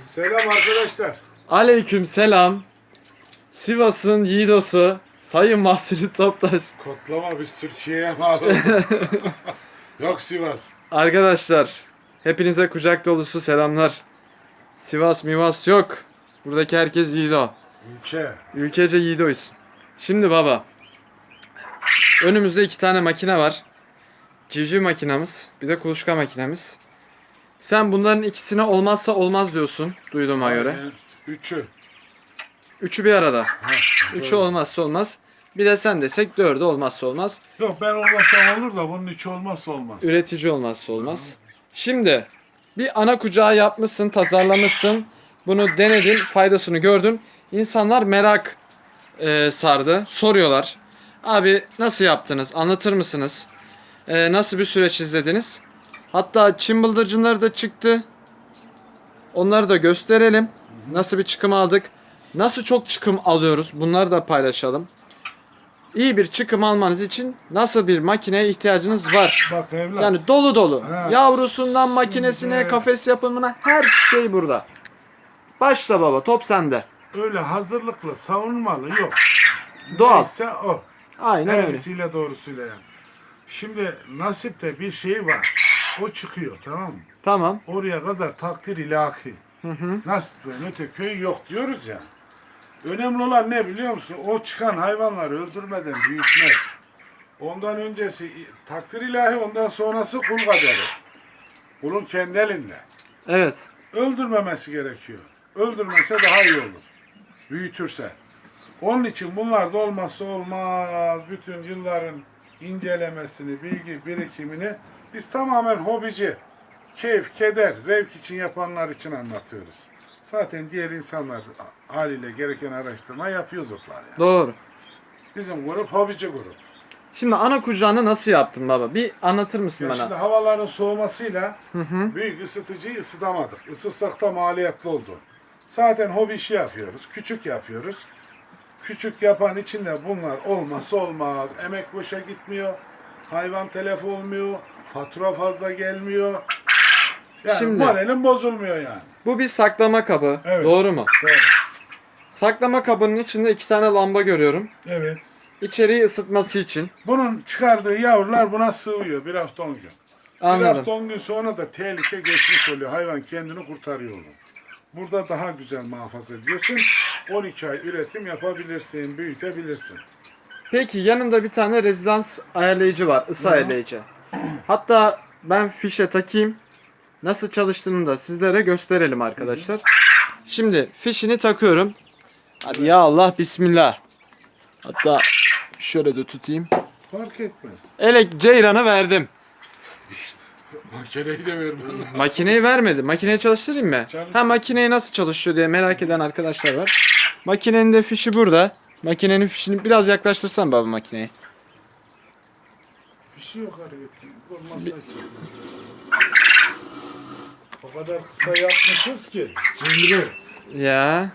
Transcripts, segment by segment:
Selam arkadaşlar. Aleyküm selam. Sivas'ın yiğidosu Sayın Mahsuni Toptaş. Kotlama biz Türkiye'ye malum. Yok Sivas. Arkadaşlar hepinize kucak dolusu selamlar. Sivas Mivas yok. Buradaki herkes yiğido. Ülke. Ülkece yiğidoyuz. Şimdi baba. Önümüzde iki tane makine var. Civciv makinamız. Bir de kuluçka makinemiz. Sen bunların ikisine olmazsa olmaz diyorsun duyduğuma göre. Aynen. Üçü. Üçü bir arada. Üçü doğru. olmazsa olmaz. Bir de sen desek dördü olmazsa olmaz. Yok ben olmasam olur da bunun üçü olmazsa olmaz. Üretici olmazsa olmaz. Şimdi bir ana kucağı yapmışsın, tasarlamışsın. Bunu denedin, faydasını gördün. İnsanlar merak e, sardı. Soruyorlar. Abi nasıl yaptınız? Anlatır mısınız? E, nasıl bir süreç izlediniz? Hatta Çin bıldırcınları da çıktı. Onları da gösterelim. Nasıl bir çıkım aldık? Nasıl çok çıkım alıyoruz? Bunları da paylaşalım. İyi bir çıkım almanız için nasıl bir makineye ihtiyacınız var? Bak evlat. Yani dolu dolu. Ha. Yavrusundan makinesine, kafes yapımına her şey burada. Başla baba, top sende. Öyle hazırlıklı, savunmalı yok. Doğal. Neyse o. Aynen öyle. Eğrisiyle doğrusuyla yani. Şimdi nasipte bir şey var. O çıkıyor tamam mı? Tamam. Oraya kadar takdir ilahi. Nasip ve öte köy yok diyoruz ya. Önemli olan ne biliyor musun? O çıkan hayvanları öldürmeden büyütmek. Ondan öncesi takdir ilahi, ondan sonrası kul kaderi. Kulun kendi elinde. Evet. Öldürmemesi gerekiyor. Öldürmese daha iyi olur. Büyütürse. Onun için bunlar da olmazsa olmaz. Bütün yılların incelemesini, bilgi birikimini biz tamamen hobici, keyif, keder, zevk için yapanlar için anlatıyoruz. Zaten diğer insanlar haliyle gereken araştırma yapıyordurlar yani. Doğru. Bizim grup hobici grup. Şimdi ana kucağını nasıl yaptın baba? Bir anlatır mısın Ya bana? şimdi havaların soğumasıyla büyük ısıtıcıyı ısıtamadık. Isıtsak da maliyetli oldu. Zaten hobi işi yapıyoruz. Küçük yapıyoruz. Küçük yapan için de bunlar olmazsa olmaz. Emek boşa gitmiyor. Hayvan telef olmuyor. Fatura fazla gelmiyor. Yani Şimdi- moralin bozulmuyor yani. Bu bir saklama kabı. Evet. Doğru mu? Doğru. Saklama kabının içinde iki tane lamba görüyorum. Evet. İçeriği ısıtması için. Bunun çıkardığı yavrular buna sığıyor bir hafta on gün. Bir Anladım. hafta on gün sonra da tehlike geçmiş oluyor. Hayvan kendini kurtarıyor onu. Burada daha güzel muhafaza ediyorsun. 12 ay üretim yapabilirsin, büyütebilirsin. Peki yanında bir tane rezidans ayarlayıcı var. ısı ayarlayıcı. Hatta ben fişe takayım. Nasıl çalıştığını da sizlere gösterelim arkadaşlar. Şimdi fişini takıyorum. Hadi ya Allah bismillah. Hatta şöyle de tutayım. Fark etmez. Elek ceyranı verdim. Makineyi de vermem. Makineyi vermedi. Makineyi çalıştırayım mı? Çalıştır. Ha makineyi nasıl çalışıyor diye merak eden arkadaşlar var. Makinenin de fişi burada. Makinenin fişini biraz yaklaştırsan baba makineyi. Bir şey yok hareketin. Olmazsa için. O kadar kısa yapmışız ki. Cimri. Ya.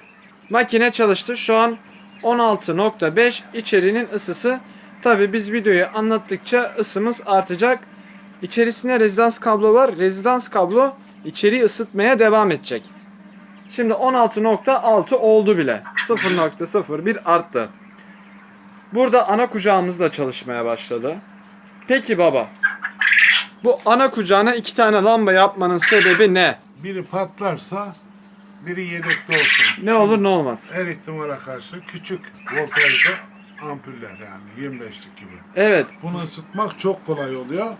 Makine çalıştı. Şu an 16.5 içerinin ısısı. Tabi biz videoyu anlattıkça ısımız artacak. İçerisinde rezidans kablo var. Rezidans kablo içeriği ısıtmaya devam edecek. Şimdi 16.6 oldu bile. 0.01 arttı. Burada ana kucağımız da çalışmaya başladı. Peki baba. Bu ana kucağına iki tane lamba yapmanın sebebi ne? Biri patlarsa biri yedekte olsun. Ne olur ne olmaz. Her ihtimale karşı küçük voltajlı ampuller yani 25'lik gibi. Evet. Bunu ısıtmak çok kolay oluyor.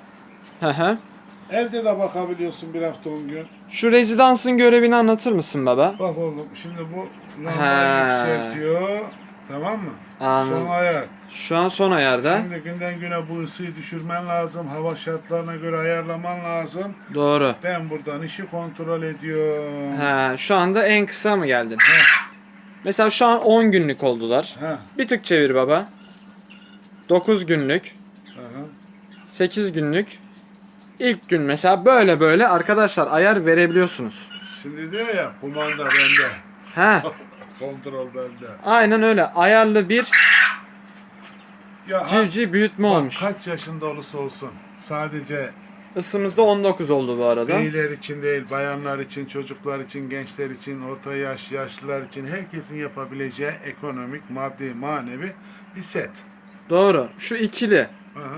Hı hı. Evde de bakabiliyorsun bir hafta on gün. Şu rezidansın görevini anlatır mısın baba? Bak oğlum şimdi bu lambayı yükseltiyor. Tamam mı? Anladım. Son ayar. Şu an son ayarda. Şimdi günden güne bu ısıyı düşürmen lazım. Hava şartlarına göre ayarlaman lazım. Doğru. Ben buradan işi kontrol ediyorum. Ha, şu anda en kısa mı geldin? Mesela şu an 10 günlük oldular. Ha. Bir tık çevir baba. 9 günlük, Aha. 8 günlük. İlk gün mesela böyle böyle arkadaşlar ayar verebiliyorsunuz. Şimdi diyor ya kumanda bende. Ha, Kontrol bende. aynen öyle. Ayarlı bir Ya civciv büyütme bak olmuş. kaç yaşında olursa olsun sadece ısımız da 19 oldu bu arada. Beyler için değil, bayanlar için, çocuklar için, gençler için, orta yaş, yaşlılar için herkesin yapabileceği ekonomik, maddi, manevi bir set. Doğru. Şu ikili. Aha.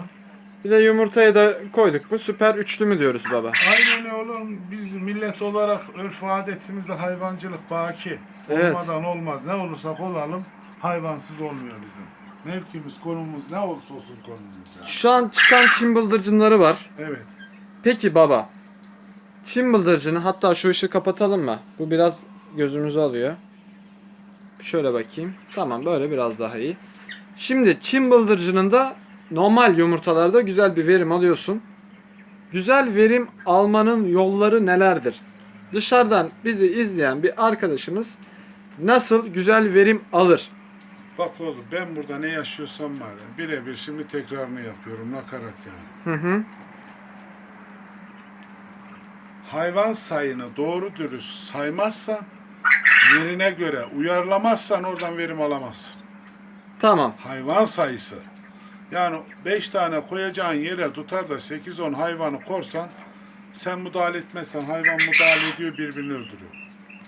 Bir de yumurtayı da koyduk mu süper üçlü mü diyoruz baba? Aynen oğlum. Biz millet olarak örf adetimizde hayvancılık baki. Evet. Olmadan olmaz. Ne olursak olalım hayvansız olmuyor bizim. Mevkimiz, konumuz ne olursa olsun konumuz yani. Şu an çıkan çim bıldırcınları var. Evet. Peki baba. Çim bıldırcını hatta şu ışığı kapatalım mı? Bu biraz gözümüzü alıyor. Şöyle bakayım. Tamam böyle biraz daha iyi. Şimdi çim bıldırcının da normal yumurtalarda güzel bir verim alıyorsun. Güzel verim almanın yolları nelerdir? Dışarıdan bizi izleyen bir arkadaşımız nasıl güzel verim alır? Bak oğlum ben burada ne yaşıyorsam var ya birebir şimdi tekrarını yapıyorum nakarat yani. Hı hı. Hayvan sayını doğru dürüst saymazsan yerine göre uyarlamazsan oradan verim alamazsın. Tamam. Hayvan sayısı. Yani 5 tane koyacağın yere tutar da 8-10 hayvanı korsan sen müdahale etmezsen hayvan müdahale ediyor birbirini öldürüyor.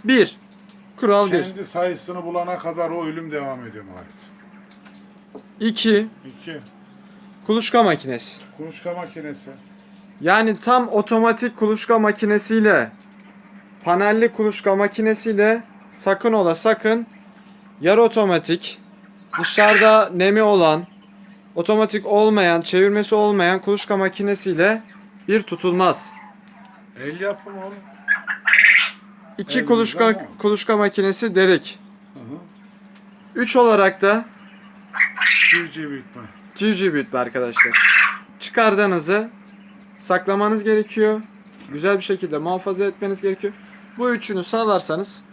Bir. Kural bir. Kendi sayısını bulana kadar o ölüm devam ediyor maalesef. İki. 2. Kuluçka makinesi. Kuluçka makinesi. Yani tam otomatik kuluçka makinesiyle panelli kuluçka makinesiyle sakın ola sakın yarı otomatik dışarıda nemi olan otomatik olmayan çevirmesi olmayan kuluçka makinesiyle bir tutulmaz. El yapımı oğlum. İki Elimizde kuluçka kuluçka makinesi dedik. Hı hı. Üç olarak da Civciv büyütme. civciv büyütme arkadaşlar. Çıkardığınızı saklamanız gerekiyor. Güzel bir şekilde muhafaza etmeniz gerekiyor. Bu üçünü sağlarsanız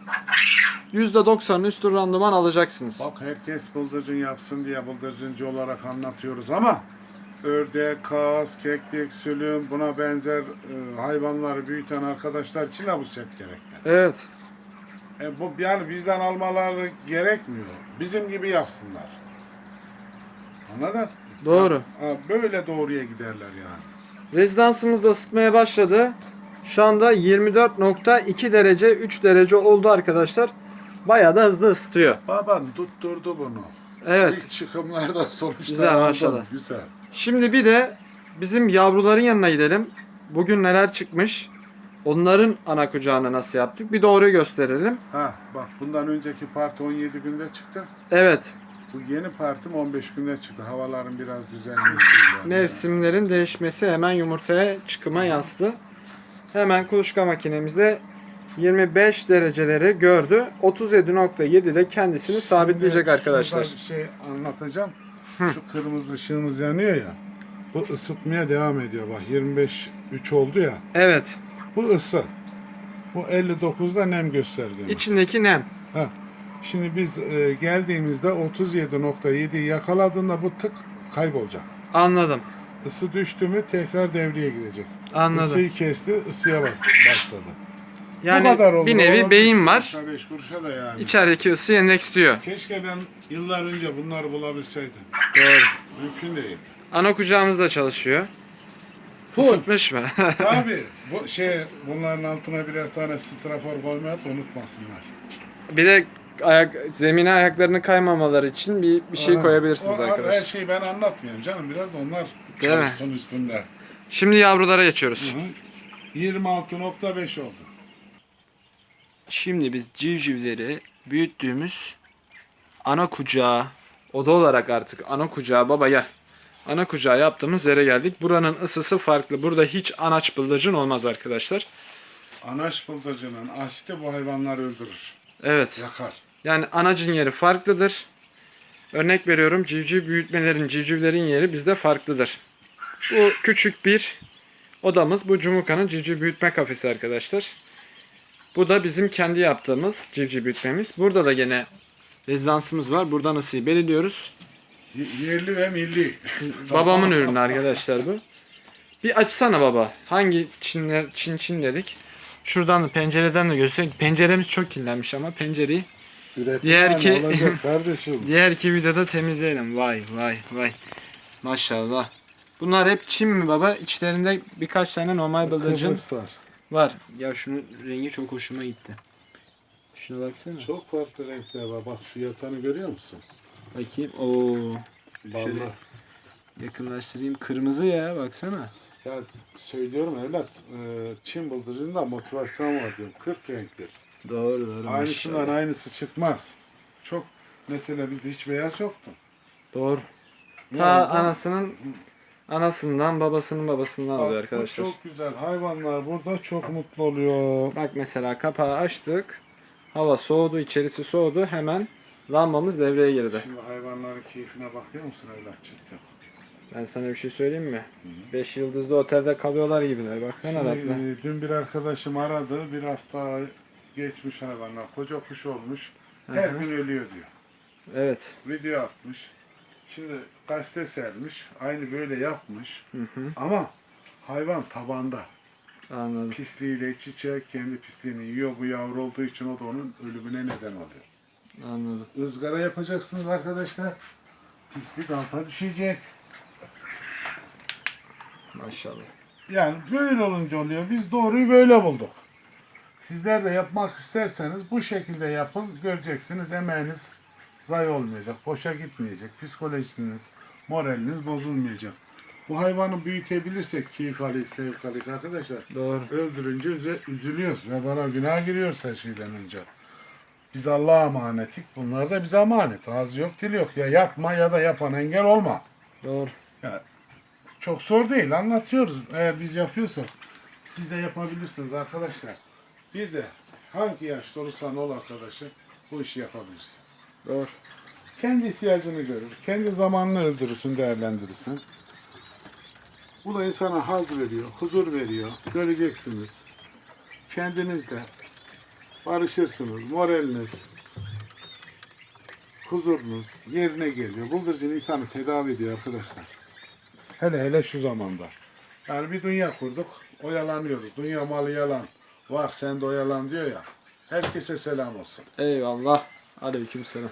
%90'ın üstü randıman alacaksınız. Bak herkes bıldırcın yapsın diye bıldırcıncı olarak anlatıyoruz ama ördek, kaz, keklik, sülüm buna benzer e, hayvanları büyüten arkadaşlar için de bu set gerekli. Evet. E, bu yani bizden almaları gerekmiyor. Bizim gibi yapsınlar. Anladın? Doğru. Ha, böyle doğruya giderler yani. Rezidansımız da ısıtmaya başladı. Şu anda 24.2 derece 3 derece oldu arkadaşlar. Bayağı da hızlı ısıtıyor. Baban tutturdu bunu. Evet. İlk çıkımlarda sonuçta Güzel, maşallah. Güzel. Şimdi bir de bizim yavruların yanına gidelim. Bugün neler çıkmış? Onların ana kucağını nasıl yaptık? Bir doğru gösterelim. Ha bak bundan önceki parti 17 günde çıktı. Evet. Bu yeni partim 15 günde çıktı. Havaların biraz düzelmesiyle. Mevsimlerin değişmesi hemen yumurtaya çıkıma yansıdı. Hemen kuluçka makinemizde 25 dereceleri gördü. 37.7 de kendisini sabitleyecek arkadaşlar. şurada bir şey anlatacağım. Şu kırmızı ışığımız yanıyor ya. Bu ısıtmaya devam ediyor. Bak 25 3 oldu ya. Evet. Bu ısı. Bu 59'da nem göstergemiz. İçindeki nem. Ha. Şimdi biz e, geldiğimizde 37.7 yakaladığında bu tık kaybolacak. Anladım. Isı düştü mü tekrar devreye girecek. Anladım. Isıyı kesti, ısıya bas, başladı. Bu Yani kadar olur. bir nevi Oğlum, beyin var. kuruşa, beş kuruşa da yani. İçerideki ısıyı endeksliyor. Keşke ben yıllar önce bunları bulabilseydim. Doğru. Mümkün değil. Ana kucağımız da çalışıyor. Full. Isıtmış mı? Tabii bu şey bunların altına birer tane strafor koymayı da unutmasınlar. bir de ayak zemine ayaklarını kaymamaları için bir, bir şey Aha. koyabilirsiniz O- Her arkadaşlar. şeyi ben anlatmayayım canım. Biraz da onlar Değil mi? çalışsın üstünde. Şimdi yavrulara geçiyoruz. Hı. 26.5 oldu. Şimdi biz civcivleri büyüttüğümüz ana kucağı, oda olarak artık ana kucağı baba gel. Ana kucağı yaptığımız yere geldik. Buranın ısısı farklı. Burada hiç anaç bıldırcın olmaz arkadaşlar. Anaç bıldırcının asiti bu hayvanları öldürür. Evet. Yakar. Yani anacın yeri farklıdır. Örnek veriyorum civciv büyütmelerin, civcivlerin yeri bizde farklıdır. Bu küçük bir odamız. Bu Cumuka'nın civciv büyütme kafesi arkadaşlar. Bu da bizim kendi yaptığımız civciv büyütmemiz. Burada da gene rezidansımız var. Buradan ısıyı belirliyoruz. Yerli ve milli. Babamın ürünü arkadaşlar bu. Bir açsana baba. Hangi Çinler, Çin Çin dedik. Şuradan da pencereden de göstereyim. Penceremiz çok kirlenmiş ama pencereyi Üretim Diğer ki- kardeşim. Diğer iki videoda temizleyelim. Vay vay vay. Maşallah. Bunlar hep çim mi baba? İçlerinde birkaç tane normal bıldırcın Kıbrıs var. Var. Ya şunun rengi çok hoşuma gitti. Şuna baksana. Çok farklı renkler var. Bak şu yatanı görüyor musun? Bakayım. Oo. Şöyle Vallahi. yakınlaştırayım. Kırmızı ya baksana. Ya söylüyorum evlat. E, Çin bıldırcında motivasyon var diyorum. 40 renktir. Doğru doğru. Aynısından aynısı çıkmaz. Çok mesela bizde hiç beyaz yoktu. Doğru. Ta Yani bu- anasının anasından babasının babasından Bak, alıyor bu arkadaşlar. Çok güzel. Hayvanlar burada çok mutlu oluyor. Bak mesela kapağı açtık. Hava soğudu, içerisi soğudu. Hemen lambamız devreye girdi. Şimdi hayvanların keyfine bakıyor musun evlatçık? Ben sana bir şey söyleyeyim mi? 5 yıldızlı otelde kalıyorlar gibiler. Baksana Şimdi, e, dün bir arkadaşım aradı. Bir hafta geçmiş hayvanlar. Koca kuş olmuş. Her gün ölüyor diyor. Evet. Video atmış. Şimdi gazete sermiş. Aynı böyle yapmış. Ama hayvan tabanda. Anladım. Pisliğiyle iç içe kendi pisliğini yiyor. Bu yavru olduğu için o da onun ölümüne neden oluyor. Anladım. ızgara yapacaksınız arkadaşlar. Pislik alta düşecek. Maşallah. Yani böyle olunca oluyor. Biz doğruyu böyle bulduk. Sizler de yapmak isterseniz bu şekilde yapın. Göreceksiniz emeğiniz zayi olmayacak. Boşa gitmeyecek. Psikolojiniz, moraliniz bozulmayacak. Bu hayvanı büyütebilirsek keyif alik, sevk alik arkadaşlar. Doğru. Öldürünce üze- üzülüyoruz ve bana günah giriyoruz her şeyden önce. Biz Allah'a emanetik. Bunlar da bize emanet. Ağzı yok, dili yok. Ya yapma ya da yapan engel olma. Doğru. Ya, çok zor değil. Anlatıyoruz. Eğer biz yapıyorsak siz de yapabilirsiniz arkadaşlar. Bir de hangi yaşta olursan ol arkadaşım bu işi yapabilirsin. Doğru. Kendi ihtiyacını görür. Kendi zamanını öldürürsün, değerlendirirsin. Bu da insana haz veriyor, huzur veriyor. Göreceksiniz. Kendinizle barışırsınız. Moraliniz, huzurunuz yerine geliyor. Bıldırcın insanı tedavi ediyor arkadaşlar. Hele hele şu zamanda. Yani bir dünya kurduk, oyalanıyoruz. Dünya malı yalan. Var sen de oyalan diyor ya. Herkese selam olsun. Eyvallah. Aleykümselam.